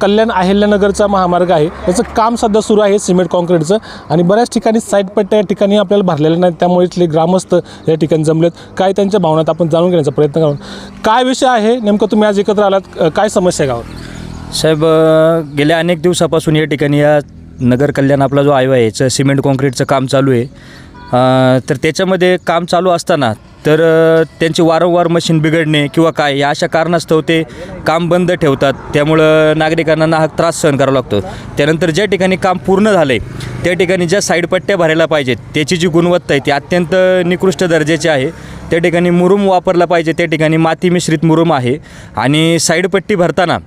कल्याण अहिल्यानगरचा महामार्ग आहे. याचं काम सध्या सुरू आहे सिमेंट कॉन्क्रीटचं आणि बऱ्याच ठिकाणी साईड पट्ट्या या ठिकाणी आपल्याला भरलेल्या नाहीत. त्यामुळे इथले ग्रामस्थ या ठिकाणी जमलेत. काय त्यांच्या भावनात आपण जाणून घेण्याचा प्रयत्न करू काय विषय आहे? नेमकं तुम्ही आज एकत्र आलात. काय समस्या आहे गावात? साहेब गेल्या अनेक दिवसापासून या ठिकाणी या नगर कल्याण आपला जो आयो आहे याचं सिमेंट कॉन्क्रीटचं काम चालू आहे. तर त्याच्यामध्ये काम चालू असताना तर त्यांची वारंवार मशीन बिघडणे किंवा काय या अशा कारणास्तव ते काम बंद ठेवतात. त्यामुळं नागरिकांना नाहक त्रास सहन करावा लागतो. त्यानंतर ज्या ठिकाणी काम पूर्ण झालं आहे त्या ठिकाणी ज्या साईड पट्ट्या भरायला पाहिजेत त्याची जी गुणवत्ता आहे ती अत्यंत निकृष्ट दर्जाची आहे. त्या ठिकाणी मुरुम वापरला पाहिजे त्या ठिकाणी माती मिश्रित मुरुम आहे. आणि साईडपट्टी भरताना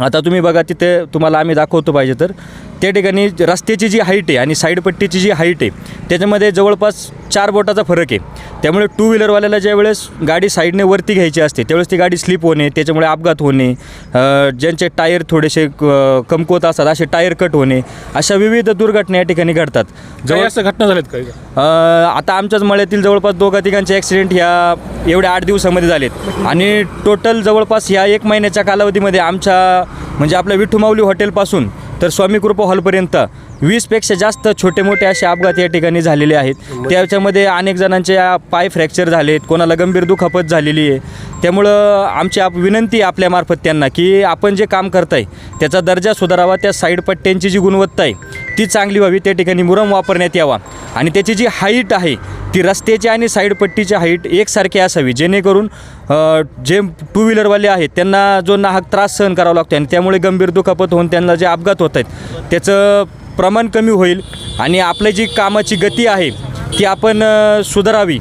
आता तुम्ही बघा तिथे तुम्हाला आम्ही दाखवतो पाहिजे तर त्या ठिकाणी रस्त्याची जी हाईट आहे आणि साईडपट्टीची जी हाईट आहे त्याच्यामध्ये जवळपास चार बोटाचा फरक आहे. त्यामुळे टू व्हीलरवाल्याला ज्यावेळेस गाडी साईडने वरती घ्यायची असते त्यावेळेस ती गाडी स्लिप होणे त्याच्यामुळे अपघात होणे ज्यांचे टायर थोडेसे कमकुवत असतात असे टायर कट होणे अशा विविध दुर्घटना या ठिकाणी घडतात. जवळ असं घटना झाल्यात काही? आता आमच्याच मळ्यातील जवळपास दोघा तिघांचे ॲक्सिडेंट ह्या एवढ्या आठ दिवसामध्ये झालेत. आणि टोटल जवळपास ह्या एक महिन्याच्या कालावधीमध्ये आमच्या म्हणजे आपल्या विठ्ठुमाऊली हॉटेलपासून तर स्वामी कृपा हॉलपर्यंत वीसपेक्षा जास्त छोटे मोठे असे अपघात या ठिकाणी झालेले आहेत. त्याच्यामध्ये अनेक जणांचे पाय फ्रॅक्चर झालेत कोणाला गंभीर दुखापत झालेली आहे. त्यामुळं आमची आप विनंती आहे आपल्यामार्फत त्यांना की आपण जे काम करताय त्याचा दर्जा सुधारावा त्या साईड पट्ट्यांची जी गुणवत्ता आहे ती चांगली व्हावी त्या ठिकाणी मुरम वापरण्यात यावा. आणि त्याची जी हाईट आहे ती रस्त्याची आणि साईड पट्टीची हाईट एकसारखी असावी जेणेकरून जे टू व्हीलरवाले आहेत त्यांना जो नाहक त्रास सहन करावा लागतो आणि त्यामुळे गंभीर दुखापत होऊन त्यांना जे अपघात होत आहेत. त्याचं प्रमाण कमी होईल आणि आपली जी कामाची गती आहे ती आपण सुधारावी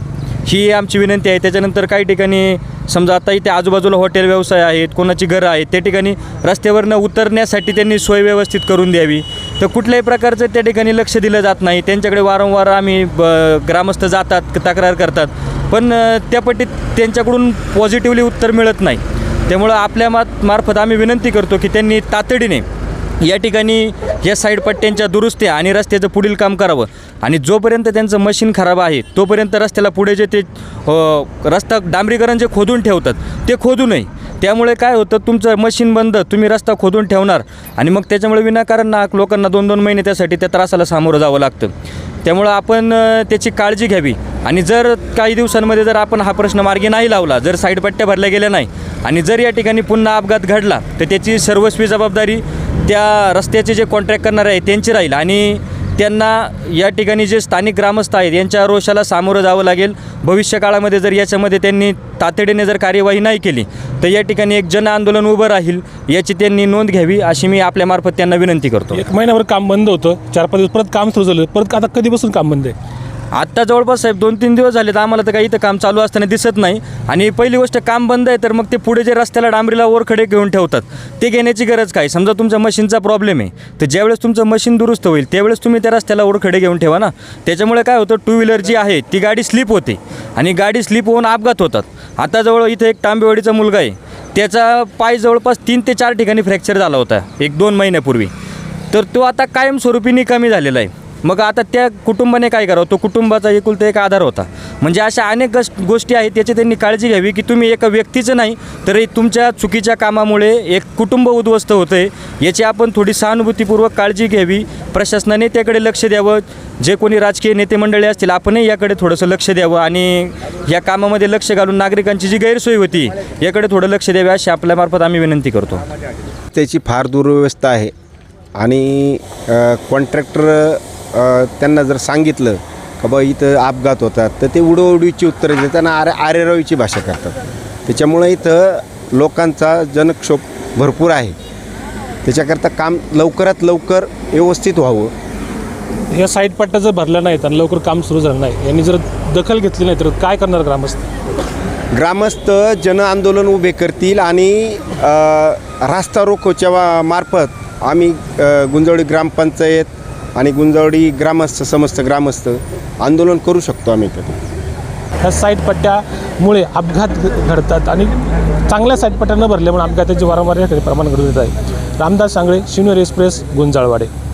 ही आमची विनंती आहे. त्याच्यानंतर काही ठिकाणी समजा आता इथे आजूबाजूला हॉटेल व्यवसाय आहेत कोणाची घरं आहेत त्या ठिकाणी रस्त्यावरनं उतरण्यासाठी त्यांनी सोय व्यवस्थित करून द्यावी. तर कुठल्याही प्रकारचं त्या ठिकाणी लक्ष दिलं जात नाही. त्यांच्याकडे वारंवार आम्ही ब ग्रामस्थ जातात तक्रार करतात. पण अ, त्या पट्टीत त्यांच्याकडून पॉझिटिव्हली उत्तर मिळत नाही. त्यामुळं आपल्या मात मार्फत आम्ही विनंती करतो की त्यांनी तातडीने या ठिकाणी या साईड पट्ट्यांच्या दुरुस्त्या आणि रस्त्याचं पुढील काम करावं. आणि जोपर्यंत त्यांचं मशीन खराब आहे तोपर्यंत रस्त्याला पुढे जे ते रस्ता डांबरीकरण जे खोदून ठेवतात ते खोदू नये त्यामुळे काय होतं तुमचं मशीन बंद तुम्ही रस्ता खोदून ठेवणार. आणि मग त्याच्यामुळे विनाकारण ना लोकांना दोन दोन महिने त्यासाठी त्या त्रासाला सामोरं जावं लागतं. त्यामुळं आपण त्याची काळजी घ्यावी. आणि जर काही दिवसांमध्ये जर आपण हा प्रश्न मार्गी नाही लावला जर साईडपट्ट्या भरल्या गेल्या नाही आणि जर या ठिकाणी पुन्हा अपघात घडला तर त्याची सर्वस्वी जबाबदारी त्या रस्त्याचे जे कॉन्ट्रॅक्ट करणारे आहेत त्यांची राहील. आणि त्यांना या ठिकाणी जे स्थानिक ग्रामस्थ आहेत यांच्या रोषाला सामोरं जावं लागेल. भविष्य काळामध्ये जर याच्यामध्ये त्यांनी तातडीने जर कार्यवाही नाही केली तर या ठिकाणी एक जन आंदोलन उभं राहील याची त्यांनी नोंद घ्यावी अशी मी आपल्यामार्फत त्यांना विनंती करतो. एक महिन्याभर काम बंद होतं. चार पाच दिवस परत काम सुरू झालं. परत आता कधीपासून काम बंद आहे? आत्ता जवळपास साहेब दोन तीन दिवस झाले तर आम्हाला तर काही इथं काम चालू असताना दिसत नाही. आणि पहिली गोष्ट काम बंद आहे तर मग ते पुढे जे रस्त्याला डांबरीला ओरखडे घेऊन ठेवतात ते घेण्याची गरज काय? समजा तुमच्या मशीनचा प्रॉब्लेम आहे तर ज्यावेळेस तुमचं मशीन दुरुस्त होईल त्यावेळेस तुम्ही त्या रस्त्याला ओरखडे घेऊन ठेवा ना. त्याच्यामुळे काय होतं टू व्हीलर जी आहे ती गाडी स्लिप होते. आणि गाडी स्लिप होऊन अपघात होतात. आता जवळ इथे एक तांबेवाडीचा मुलगा आहे. त्याचा पाय जवळपास तीन ते चार ठिकाणी फ्रॅक्चर झाला होता एक दोन महिन्यापूर्वी. तर तो आता कायमस्वरूपी निकामी झालेला आहे. मग आता त्या कुटुंबाने काय करावं? तो कुटुंबाचा एकुलता एक आधार होता. म्हणजे अशा अनेक गस गोष्टी आहेत याची त्यांनी काळजी घ्यावी की तुम्ही एका व्यक्तीचं नाही तर तुमच्या चुकीच्या कामामुळे एक कुटुंब उद्ध्वस्त होतं आहे याची आपण थोडी सहानुभूतीपूर्वक काळजी घ्यावी. प्रशासनाने त्याकडे लक्ष द्यावं. जे कोणी राजकीय नेते मंडळी असतील आपणही याकडे थोडंसं लक्ष द्यावं. आणि या कामामध्ये लक्ष घालून नागरिकांची जी गैरसोय होती याकडे थोडं लक्ष द्यावे अशी आपल्यामार्फत आम्ही विनंती करतो. त्याची फार दुर्व्यवस्था आहे. आणि कॉन्ट्रॅक्टर त्यांना जर सांगितलं का बा इथं अपघात होतात तर ते उडवडीची उत्तरं देतात आणि आरे आरेरावीची भाषा करतात. त्याच्यामुळे इथं लोकांचा जनक्षोभ भरपूर आहे. त्याच्याकरता काम लवकरात लवकर व्यवस्थित व्हावं. या साईड पट्ट्या जर भरल्या नाहीत आणि लवकर काम सुरू झालं नाही यांनी जर दखल घेतली नाही तर काय करणार ग्रामस्थ? ग्रामस्थ जन आंदोलन उभे करतील आणि रास्ता रोकोच्या वा- मार्फत आम्ही अ, गुंजवडी ग्रामपंचायत आणि गुंजावडी ग्रामस्थ समस्त ग्रामस्थ आंदोलन करू शकतो आम्ही इथं. ह्या साईड पट्ट्यामुळे अपघात घ- घडतात आणि चांगल्या साईड पट्ट्या न भरल्यामुळे अपघाताचे वारंवार या प्रमाण घडून येत आहे. रामदास सांगळे शिवनेर एक्सप्रेस गुंजाळवाडे.